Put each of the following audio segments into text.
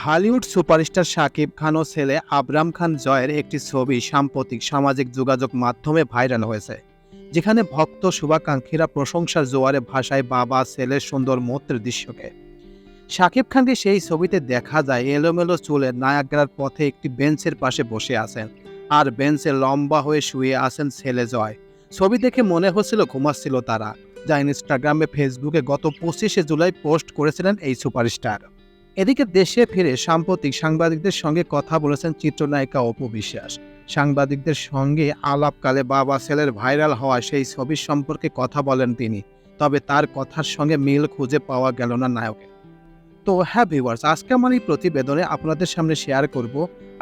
Dhallywood superstar Shakib Khan ও ছেলে আবরাম খান জয়ের একটি ছবি সাম্প্রতিক সামাজিক যোগাযোগ মাধ্যমে ভাইরাল হয়েছে, যেখানে ভক্ত শুভাকাঙ্ক্ষীরা প্রশংসার জোয়ারে ভাষায় বাবা ছেলের সুন্দর মুহূর্তের দৃশ্যকে। শাকিব খানকে সেই ছবিতে দেখা যায় এলোমেলো চুলের নায়াগ্রার পথে একটি বেঞ্চের পাশে বসে আছেন আর বেঞ্চে লম্বা হয়ে শুয়ে আছেন ছেলে জয়। ছবি দেখে মনে হচ্ছিল ঘুমাচ্ছিল তারা, যা ইনস্টাগ্রামে, ফেসবুকে গত পঁচিশে জুলাই পোস্ট করেছিলেন এই সুপারস্টার। এদিকে দেশে ফিরে সাম্প্রতিক সাংবাদিকদের সঙ্গে কথা বলেছেন চিত্রনায়িকা অপু বিশ্বাস। সাংবাদিকদের সঙ্গে আলাপকালে বাবা ছেলের ভাইরাল হওয়া সেই ছবি সম্পর্কে কথা বলেন তিনি, তবে তার কথার সঙ্গে মিল খুঁজে পাওয়া গেল না নায়কে তো হ্যাঁ ভিউয়ার্স, আজকে আমার এই প্রতিবেদনে আপনাদের সামনে শেয়ার করব,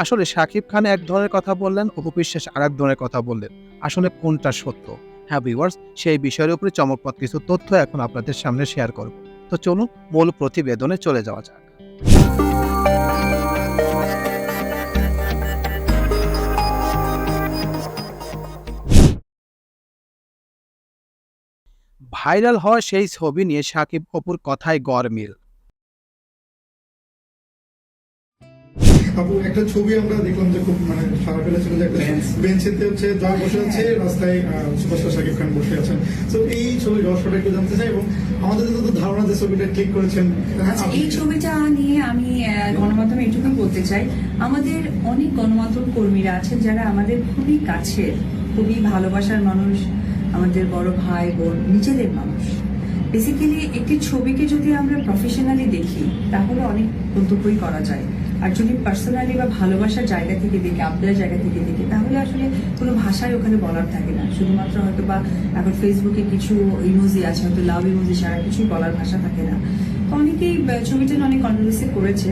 আসলে শাকিব খান এক ধরনের কথা বললেন, অপু বিশ্বাস আর এক ধরনের কথা বললেন, আসলে কোনটা সত্য? হ্যাঁ ভিউয়ার্স, সেই বিষয়ের উপরে চমকপথ কিছু তথ্য এখন আপনাদের সামনে শেয়ার করব। তো চলুন মূল প্রতিবেদনে চলে যাওয়া যাক। ভাইরাল হওয়া সেই ছবি নিয়ে সাকিব অপুর কথায় গরমিল আপু একটা ছবি আমরা দেখলাম যে খুব মানে সারা ফেলেছিল যে একটা বেঞ্চেতে হচ্ছে জয় বসে আছে রাস্তায় সুপারস্টার শাকিব খান বসে আছেন। তো এই ছবির রহস্যটা একটু জানতে চাই এবং আমাদের যত ধারণা যে ছবিটা ক্লিক করেছেন হ্যাঁ, আচ্ছা এই ছবিটা নিয়ে আমি গণমাধ্যমে এটুকুই বলতে চাই। আমাদের অনেক গণমাধ্যম কর্মীরা আছেন যারা আমাদের খুবই কাছের খুবই ভালোবাসার মানুষ আমাদের বড় ভাই বোন নিজেদের মানুষ। বেসিক্যালি একটি ছবিকে যদি আমরা প্রফেশনালি দেখি তাহলে অনেক মন্তব্যই করা যায়। আর যদি পার্সোনালি বা ভালোবাসার জায়গা থেকে দেখি আপনার জায়গা থেকে দেখি, তাহলে আসলে কোনো ভাষায় ওখানে বলার থাকে না। শুধুমাত্র হয়তো বা এখন ফেসবুকে কিছু ইমোজি আছে, হয়তো লাভ ইমোজি ছাড়া কিছুই বলার ভাষা থাকে না। অনেকেই ছবিটা অনেক কন্ট্রোভার্সি করেছে।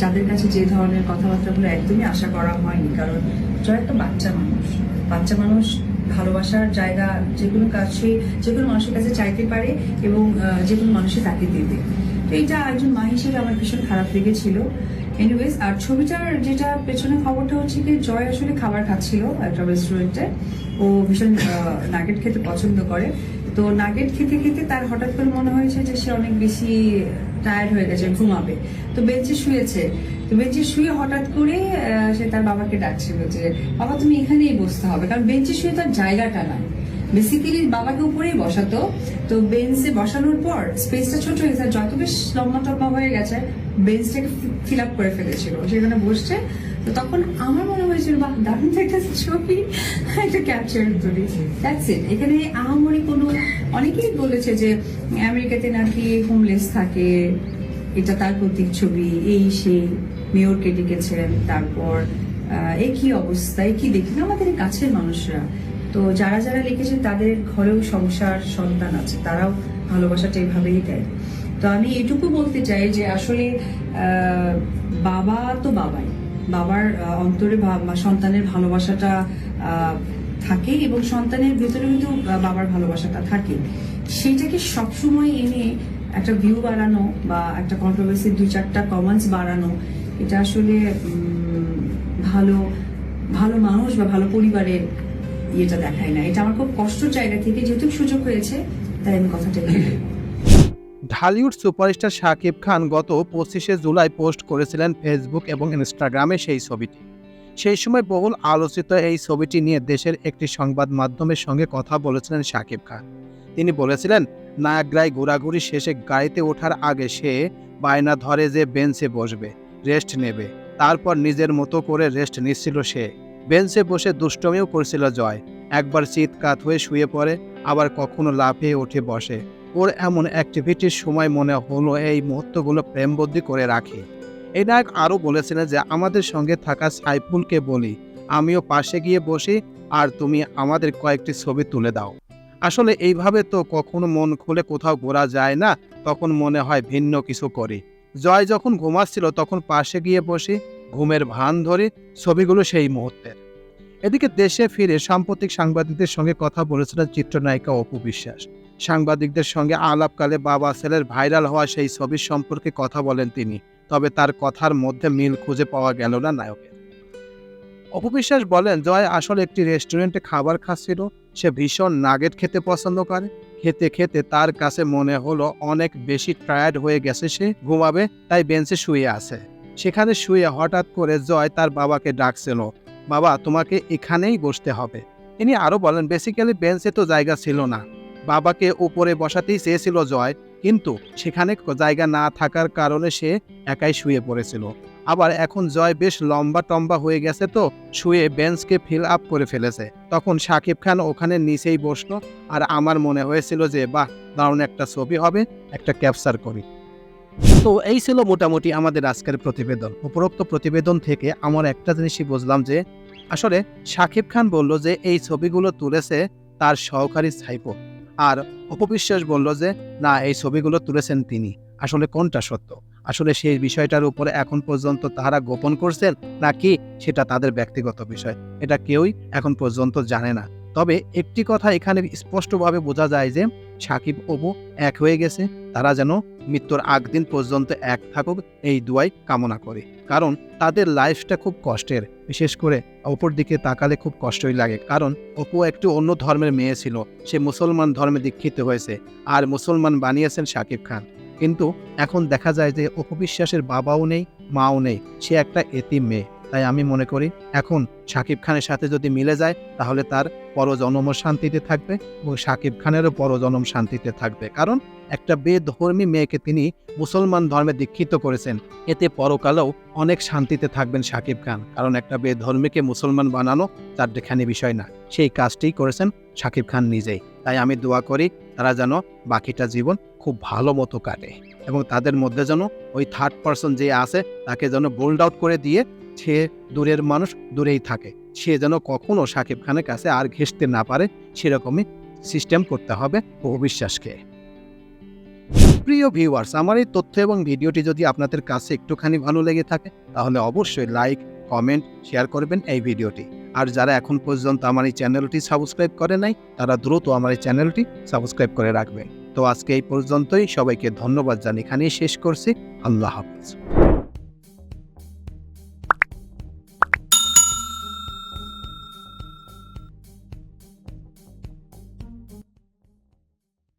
যাদের কাছে যে ধরনের কথাবার্তাগুলো একদমই আশা করা হয়নি। কারণ জয় একটা বাচ্চা মানুষ। বাচ্চা মানুষ ভালোবাসার জায়গা, যে কোনো কাছে যে কোনো মানুষের কাছে চাইতে পারে এবং যে কোনো মানুষই তাকে দেবে তো এটা একজন মা হিসেবে আমার ভীষণ খারাপ লেগেছিল। এনিওয়েজ আর ছবিটার যেটা পেছনে খবরটা হচ্ছে কি, জয় আসলে খাবার খাচ্ছিল একটা রেস্টুরেন্টে ও ভীষণ নাগেট খেতে পছন্দ করে। তো নাগেট খেতে খেতে তার হঠাৎ করে মনে হয়েছে যে সে অনেক বেশি টায়ার্ড হয়ে গেছে, ঘুমাবে। তো বেঞ্চে শুয়েছে। তো বেঞ্চে শুয়ে হঠাৎ করে সে তার বাবাকে ডাকছিল যে, বাবা, তুমি এখানেই বসতে হবে। কারণ বেঞ্চে শুয়ে তার জায়গাটা না বেসিক্যালি বাবাকে উপরেই বসাতো। তো বেঞ্চে বসানোর পর স্পেসটা ছোট হয়ে গেছে। যত বেশ লম্বা টম্বা হয়ে গেছে বেঞ্চটাকে ফিল আপ করে ফেলেছিল। সেখানে বসছে। তো তখন আমার মনে হয়েছিল, বাহ, দারুণ একটা ছবি, একটা ক্যাপচার করি দ্যাটস ইট এখানে আহামরি কোনো, অনেকেই বলেছে যে আমেরিকাতে নাকি হোমলেস থাকে, এটা তার প্রতীক ছবি, এই সেই মেয়রকে ডেকেছেন, তারপর এই কি অবস্থা, এই কি দেখি না আমাদের কাছের মানুষরা। তো যারা যারা লিখেছেন তাদের ঘরেও সংসার, সন্তান আছে, তারাও ভালোবাসাটা এভাবেই দেয়। তো আমি এটুকু বলতে চাই যে আসলে বাবা তো বাবাই বাবার অন্তরে সন্তানের ভালোবাসাটা থাকে এবং সন্তানের ভেতরে কিন্তু বাবার ভালোবাসাটা থাকে সেইটাকে সবসময় এনে একটা ভিউ বাড়ানো বা একটা কন্ট্রোভার্সি দু চারটা কমেন্টস বাড়ানো, এটা আসলে ভালো ভালো মানুষ বা ভালো পরিবারের ইয়েটা দেখায় না এটা আমার খুব কষ্টের জায়গা থেকে যেহেতু সুযোগ হয়েছে, তাই আমি কথাটা। ঢালিউড সুপারস্টার শাকিব খান গত পঁচিশে জুলাই পোস্ট করেছিলেন ফেসবুক এবং ইনস্টাগ্রামে সেই ছবিটি। সেই সময় বহুল আলোচিত এই ছবিটি নিয়ে দেশের একটি সংবাদ মাধ্যমের সঙ্গে কথা বলেছিলেন শাকিব খান। তিনি বলেছিলেন, নায়াগ্রায় ঘোরাঘুরি শেষে গাড়িতে ওঠার আগে সে বায়না ধরে যে বেঞ্চে বসবে, রেস্ট নেবে। তারপর নিজের মতো করে রেস্ট নিচ্ছিল সে। বেঞ্চে বসে দুষ্টমিও করছিল জয়। একবার চিৎকাত হয়ে শুয়ে পড়ে, আবার কখনো লাফিয়ে উঠে বসে। ওর এমন অ্যাক্টিভিটির সময় মনে হলো এই মুহূর্তগুলো প্রেমবদ্ধি করে রাখে। এই নায়ক আরও বলেছিলেন যে, আমাদের সঙ্গে থাকা সাইফুলকে বলি, আমিও পাশে গিয়ে বসি, আর তুমি আমাদের কয়েকটি ছবি তুলে দাও। আসলে এইভাবে তো কখনো মন খুলে কোথাও ঘোরা যায় না, তখন মনে হয় ভিন্ন কিছু করি। জয় যখন ঘুমাচ্ছিল, তখন পাশে গিয়ে বসি ঘুমের ভান ধরি ছবিগুলো সেই মুহূর্তের এদিকে দেশে ফিরে সাম্প্রতিক সাংবাদিকদের সঙ্গে কথা বলেছিলেন চিত্রনায়িকা অপু বিশ্বাস। সাংবাদিকদের সঙ্গে আলাপকালে বাবা ছেলের ভাইরাল হওয়া সেই ছবির সম্পর্কে কথা বলেন তিনি, তবে তার কথার মধ্যে মিল খুঁজে পাওয়া গেল না নায়কের। অপবিশ্বাস বলেন, জয় আসলে একটি রেস্টুরেন্টে খাবার খাচ্ছিল, সে ভীষণ নাগেট খেতে পছন্দ করে। খেতে খেতে তার কাছে মনে হলো অনেক বেশি টায়ার্ড হয়ে গেছে সে, ঘুমাবে, তাই বেঞ্চে শুয়ে আছে। সেখানে শুয়ে হঠাৎ করে জয় তার বাবাকে ডাকছিল। বাবা, তোমাকে এখানেই বসতে হবে। তিনি আরও বলেন, বেসিক্যালি বেঞ্চে তো জায়গা ছিল না। বাবাকে উপরে বসাতেই চেয়েছিল জয়, কিন্তু সেখানে জায়গা না থাকার কারণে সে একাই শুয়ে পড়েছিল। আবার এখন জয় বেশ লম্বা টম্বা হয়ে গেছে তো, শুয়ে বেঞ্চকে ফিল আপ করে ফেলেছে। তখন সাকিব খান ওখানে নিচেই বসল, আর আমার মনে হয়েছিল যে, বাহ, দারুণ একটা ছবি হবে, একটা ক্যাপচার করি। তো এই ছিল মোটামুটি আমাদের আজকের প্রতিবেদন। উপরোক্ত প্রতিবেদন থেকে আমার একটা জিনিসই বুঝলাম যে, আসলে সাকিব খান বলল যে, এই ছবিগুলো তুলেছে তার সহকারী সাইফো। আর অপবিশ্বাস বলল যে, না, এই ছবিগুলো তুলেছেন তিনি। আসলে কোনটা সত্য? আসলে সেই বিষয়টার উপরে এখন পর্যন্ত তারা গোপন করছেন নাকি সেটা তাদের ব্যক্তিগত বিষয়? এটা কেউই এখন পর্যন্ত জানে না। তবে একটি কথা এখানে স্পষ্টভাবে বোঝা যায় যে সাকিব অপু এক হয়ে গেছে। তারা যেন মৃত্যুর আগ দিন পর্যন্ত এক থাকুক এই দুয়াই কামনা করে। কারণ তাদের লাইফটা খুব কষ্টের। বিশেষ করে অপর দিকে তাকালে খুব কষ্টই লাগে। কারণ অপু একটি অন্য ধর্মের মেয়ে ছিল। সে মুসলমান ধর্মে দীক্ষিত হয়েছে। আর মুসলমান বানিয়েছেন সাকিব খান। কিন্তু এখন দেখা যায় যে অপবিশ্বাসের বাবাও নেই, মাও নেই। সে একটা এতিম মেয়ে। তাই আমি মনে করি এখন সাকিব খানের সাথে যদি মিলে যায়, তাহলে তার পরজনমও শান্তিতে থাকবে এবং সাকিব খানেরও পরজনম শান্তিতে থাকবে। কারণ একটা বেধর্মী মেয়েকে তিনি মুসলমান ধর্মে দীক্ষিত করেছেন। এতে পরকালেও অনেক শান্তিতে থাকবেন সাকিব খান। কারণ একটা বেধর্মীকে মুসলমান বানানো তার দেখানি বিষয় না। সেই কাজটিই করেছেন সাকিব খান নিজেই। তাই আমি দোয়া করি তারা যেন বাকিটা জীবন খুব ভালো মতো কাটে এবং তাদের মধ্যে যেন ওই থার্ড পার্সন যে আছে, তাকে যেন বোল্ড আউট করে দিয়ে সে দূরের মানুষ দূরেই থাকে। সে যেন কখনো সাকিব খানের কাছে আর ঘেঁষতে না পারে, সেরকমই সিস্টেম করতে হবে অবিশ্বাসকে। প্রিয় ভিউয়ার্স আমার এই তথ্য এবং ভিডিওটি যদি আপনাদের কাছে একটুখানি ভালো লেগে থাকে, তাহলে অবশ্যই লাইক কমেন্ট শেয়ার করবেন এই ভিডিওটি। আর যারা এখন পর্যন্ত আমার এই চ্যানেলটি সাবস্ক্রাইব করে নাই, তারা দ্রুত আমার এই চ্যানেলটি সাবস্ক্রাইব করে রাখবেন। তো আজকে এই পর্যন্তই, সবাইকে ধন্যবাদ জানি এখানেই শেষ করছি। আল্লাহ হাফিজ।